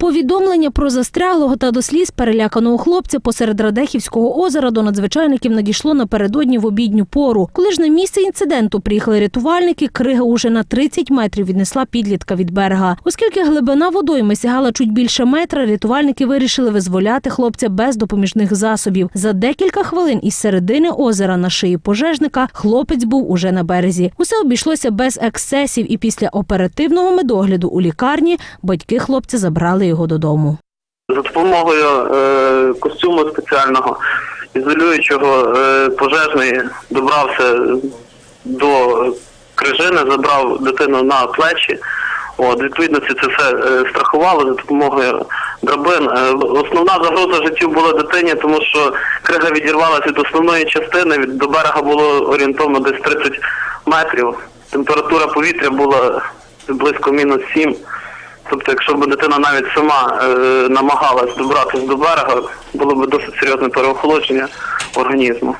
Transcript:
Повідомлення про застряглого та до сліз переляканого хлопця посеред Радехівського озера до надзвичайників надійшло напередодні в обідню пору. Коли ж на місце інциденту приїхали рятувальники, крига уже на 30 метрів віднесла підлітка від берега. Оскільки глибина водойми сягала чуть більше метра, рятувальники вирішили визволяти хлопця без допоміжних засобів. За декілька хвилин із середини озера на шиї пожежника хлопець був уже на березі. Усе обійшлося без ексцесів, і після оперативного медогляду у лікарні батьки хлопця забрали його додому. За допомогою е, костюму спеціального ізолюючого е, пожежний добрався до крижини, забрав дитину на плечі. От, відповідно, це все е, страхувало за допомогою драбин. Основна загроза життю була дитині, тому що крига відірвалася від основної частини. Від до берега було орієнтовно десь 30 метрів. Температура повітря була близько мінус 7. Тобто, якщо б дитина навіть сама е, намагалась добратися до берега, було б досить серйозне переохолодження організму.